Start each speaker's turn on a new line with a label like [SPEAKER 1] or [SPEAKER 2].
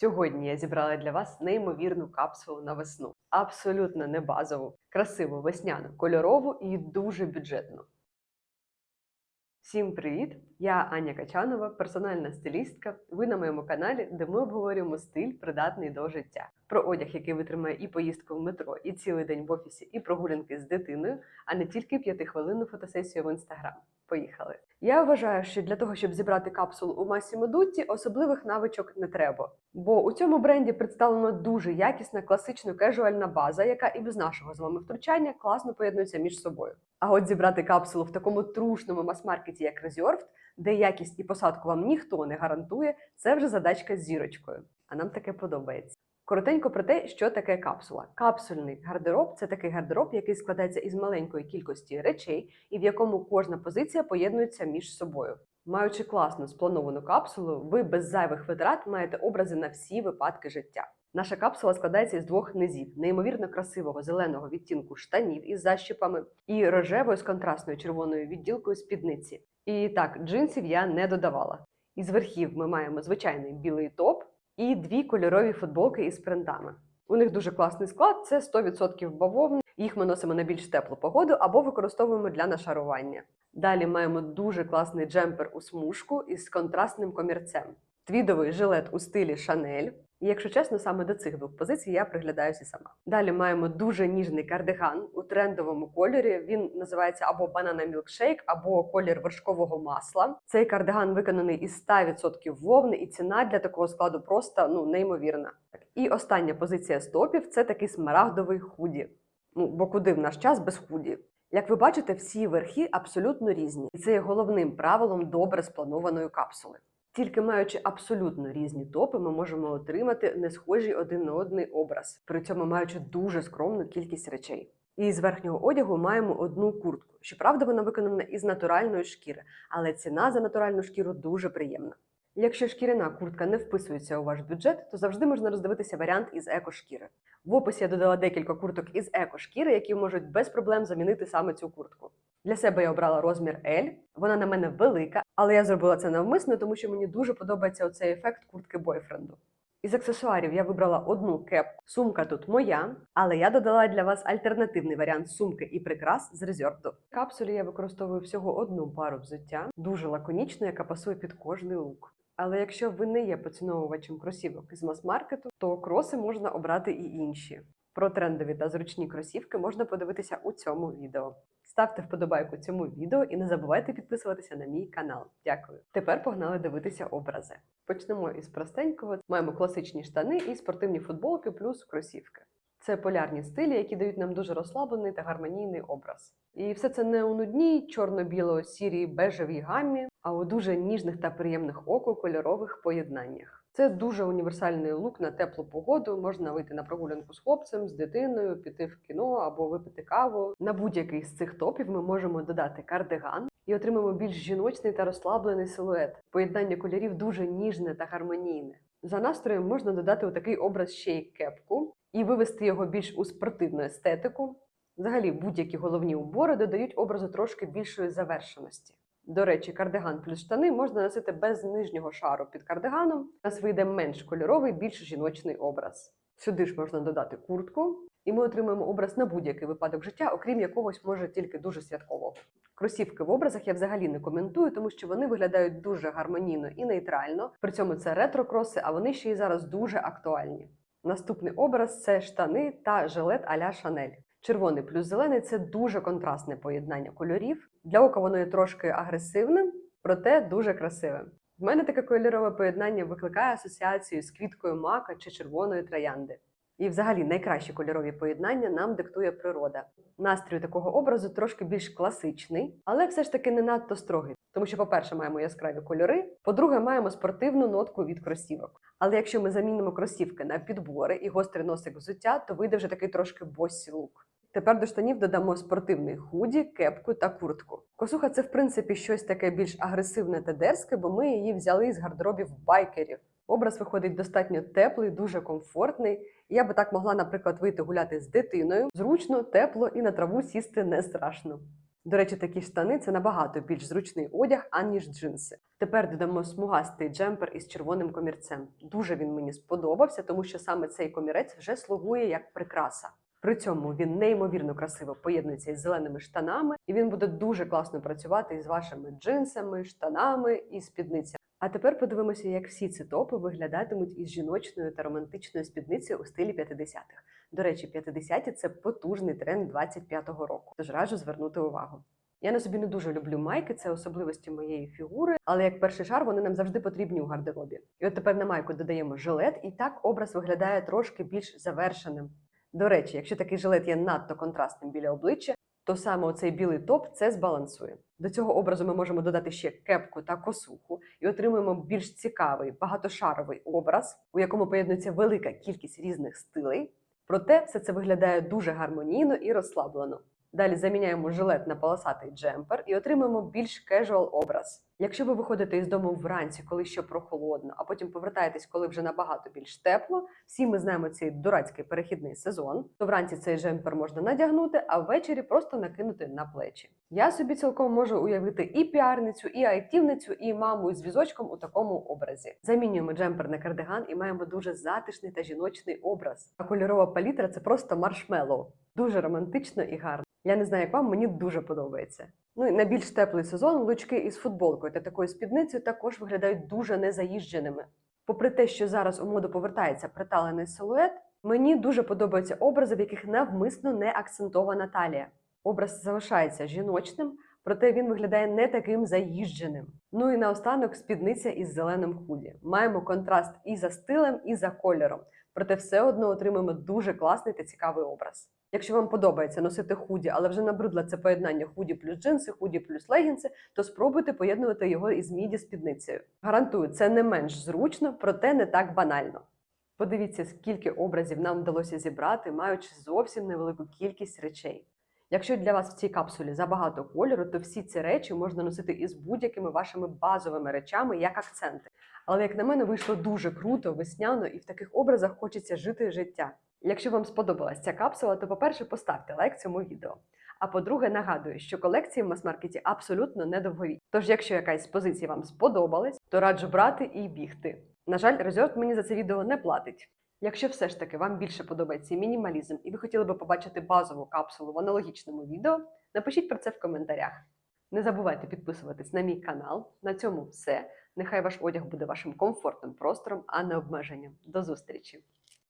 [SPEAKER 1] Сьогодні я зібрала для вас неймовірну капсулу на весну. Абсолютно не базову, красиву, весняну, кольорову і дуже бюджетну. Всім привіт! Я Аня Качанова, персональна стилістка. Ви на моєму каналі, де ми обговорюємо стиль, придатний до життя. Про одяг, який витримає і поїздку в метро, і цілий день в офісі, і прогулянки з дитиною, а не тільки п'ятихвилинну фотосесію в інстаграм. Поїхали! Я вважаю, що для того, щоб зібрати капсулу у Масімо Дутті, особливих навичок не треба. Бо у цьому бренді представлена дуже якісна, класично кежуальна база, яка і без нашого з вами втручання класно поєднується між собою. А от зібрати капсулу в такому трушному мас-маркеті, як Reserved, де якість і посадку вам ніхто не гарантує, це вже задачка з зірочкою. А нам таке подобається. Коротенько про те, що таке капсула. Капсульний гардероб це такий гардероб, який складається із маленької кількості речей, і в якому кожна позиція поєднується між собою. Маючи класно сплановану капсулу, ви без зайвих витрат маєте образи на всі випадки життя. Наша капсула складається із двох низів: неймовірно красивого зеленого відтінку штанів із защіпами і рожевою з контрастною червоною відділкою спідниці. І так, джинсів я не додавала. Із верхів ми маємо звичайний білий топ і дві кольорові футболки із принтами. У них дуже класний склад, це 100% бавовни. Їх ми носимо на більш теплу погоду або використовуємо для нашарування. Далі маємо дуже класний джемпер у смужку із контрастним комірцем, твідовий жилет у стилі Шанель. І якщо чесно, саме до цих двох позицій я приглядаюся сама. Далі маємо дуже ніжний кардиган у трендовому кольорі. Він називається або банана мілкшейк, або колір вершкового масла. Цей кардиган виконаний із 100% вовни, і ціна для такого складу просто ну неймовірна. І остання позиція стопів це такий смарагдовий худі. Ну бо куди в наш час без худі? Як ви бачите, всі верхи абсолютно різні, і це є головним правилом добре спланованої капсули. Тільки маючи абсолютно різні топи, ми можемо отримати не схожий один на один образ, при цьому маючи дуже скромну кількість речей. І з верхнього одягу маємо одну куртку. Щоправда, вона виконана із натуральної шкіри, але ціна за натуральну шкіру дуже приємна. Якщо шкіряна куртка не вписується у ваш бюджет, то завжди можна роздивитися варіант із екошкіри. В описі я додала декілька курток із екошкіри, які можуть без проблем замінити саме цю куртку. Для себе я обрала розмір L, вона на мене велика, але я зробила це навмисно, тому що мені дуже подобається оцей ефект куртки бойфренду. Із аксесуарів я вибрала одну кепку. Сумка тут моя, але я додала для вас альтернативний варіант сумки і прикрас з резервду. В капсулі я використовую всього одну пару взуття, дуже лаконічну, яка пасує під кожний лук. Але якщо ви не є поціновувачем кросівок із мас-маркету, то кроси можна обрати і інші. Про трендові та зручні кросівки можна подивитися у цьому відео. Ставте вподобайку цьому відео і не забувайте підписуватися на мій канал. Дякую. Тепер погнали дивитися образи. Почнемо із простенького. Маємо класичні штани і спортивні футболки, плюс кросівки. Це полярні стилі, які дають нам дуже розслаблений та гармонійний образ. І все це не у нудній чорно-біло-сірій бежевій гаммі, а у дуже ніжних та приємних оку кольорових поєднаннях. Це дуже універсальний лук на теплу погоду. Можна вийти на прогулянку з хлопцем, з дитиною, піти в кіно або випити каву. На будь-який з цих топів ми можемо додати кардиган і отримаємо більш жіночний та розслаблений силует. Поєднання кольорів дуже ніжне та гармонійне. За настроєм можна додати у такий образ ще й кепку і вивести його більш у спортивну естетику. Взагалі, будь-які головні убори додають образу трошки більшої завершеності. До речі, кардиган плюс штани можна носити без нижнього шару під кардиганом. Нас вийде менш кольоровий, більш жіночний образ. Сюди ж можна додати куртку, і ми отримаємо образ на будь-який випадок життя, окрім якогось, може тільки дуже святкового. Кросівки в образах я взагалі не коментую, тому що вони виглядають дуже гармонійно і нейтрально. При цьому це ретро-кроси, а вони ще й зараз дуже актуальні. Наступний образ це штани та жилет а-ля Шанель. Червоний плюс зелений це дуже контрастне поєднання кольорів. Для ока воно є трошки агресивним, проте дуже красивим. В мене таке кольорове поєднання викликає асоціацію з квіткою мака чи червоної троянди. І, взагалі, найкращі кольорові поєднання нам диктує природа. Настрій такого образу трошки більш класичний, але все ж таки не надто строгий. Тому що, по-перше, маємо яскраві кольори, по-друге, маємо спортивну нотку від кросівок. Але якщо ми замінимо кросівки на підбори і гострий носик взуття, то вийде вже такий трошки боссі лук. Тепер до штанів додамо спортивний худі, кепку та куртку. Косуха це в принципі щось таке більш агресивне та дерзке, бо ми її взяли з гардеробів байкерів. Образ виходить достатньо теплий, дуже комфортний. Я би так могла, наприклад, вийти гуляти з дитиною. Зручно, тепло і на траву сісти не страшно. До речі, такі штани це набагато більш зручний одяг, аніж джинси. Тепер додамо смугастий джемпер із червоним комірцем. Дуже він мені сподобався, тому що саме цей комірець вже слугує як прикраса. При цьому він неймовірно красиво поєднується із зеленими штанами, і він буде дуже класно працювати із вашими джинсами, штанами і спідницями. А тепер подивимося, як всі ці топи виглядатимуть із жіночною та романтичною спідницею у стилі 50-х. До речі, 50-ті – це потужний тренд 25-го року. Тож раджу звернути увагу. Я на собі не дуже люблю майки, це особливості моєї фігури, але як перший шар вони нам завжди потрібні у гардеробі. І от тепер на майку додаємо жилет, і так образ виглядає трошки більш завершеним. До речі, якщо такий жилет є надто контрастним біля обличчя, то саме оцей білий топ це збалансує. До цього образу ми можемо додати ще кепку та косуху і отримуємо більш цікавий багатошаровий образ, у якому поєднується велика кількість різних стилей. Проте все це виглядає дуже гармонійно і розслаблено. Далі заміняємо жилет на полосатий джемпер і отримаємо більш кежуал образ. Якщо ви виходите із дому вранці, коли ще прохолодно, а потім повертаєтесь, коли вже набагато більш тепло, всі ми знаємо цей дурацький перехідний сезон, то вранці цей джемпер можна надягнути, а ввечері просто накинути на плечі. Я собі цілком можу уявити і піарницю, і айтівницю, і маму з візочком у такому образі. Замінюємо джемпер на кардиган і маємо дуже затишний та жіночний образ. А кольорова палітра це просто маршмеллоу. Дуже романтично і гарно. Я не знаю, як вам, мені дуже подобається. Ну і на більш теплий сезон лучки із футболкою та такою спідницею також виглядають дуже незаїждженими. Попри те, що зараз у моду повертається приталений силует, мені дуже подобаються образи, в яких навмисно не акцентована талія. Образ залишається жіночним, проте він виглядає не таким заїждженим. Ну і наостанок спідниця із зеленим худі. Маємо контраст і за стилем, і за кольором. Проте все одно отримаємо дуже класний та цікавий образ. Якщо вам подобається носити худі, але вже набридло це поєднання худі плюс джинси, худі плюс легінси, то спробуйте поєднувати його із міді спідницею. Гарантую, це не менш зручно, проте не так банально. Подивіться, скільки образів нам вдалося зібрати, маючи зовсім невелику кількість речей. Якщо для вас в цій капсулі забагато кольору, то всі ці речі можна носити із будь-якими вашими базовими речами як акценти. Але як на мене, вийшло дуже круто, весняно, і в таких образах хочеться жити життя. Якщо вам сподобалась ця капсула, то по-перше, поставте лайк цьому відео. А по-друге, нагадую, що колекції в мас-маркеті абсолютно недовгові. Тож, якщо якась з позицій вам сподобалась, то раджу брати і бігти. На жаль, резерв мені за це відео не платить. Якщо все ж таки вам більше подобається мінімалізм і ви хотіли би побачити базову капсулу в аналогічному відео, напишіть про це в коментарях. Не забувайте підписуватись на мій канал. На цьому все. Нехай ваш одяг буде вашим комфортним простором, а не обмеженням. До зустрічі!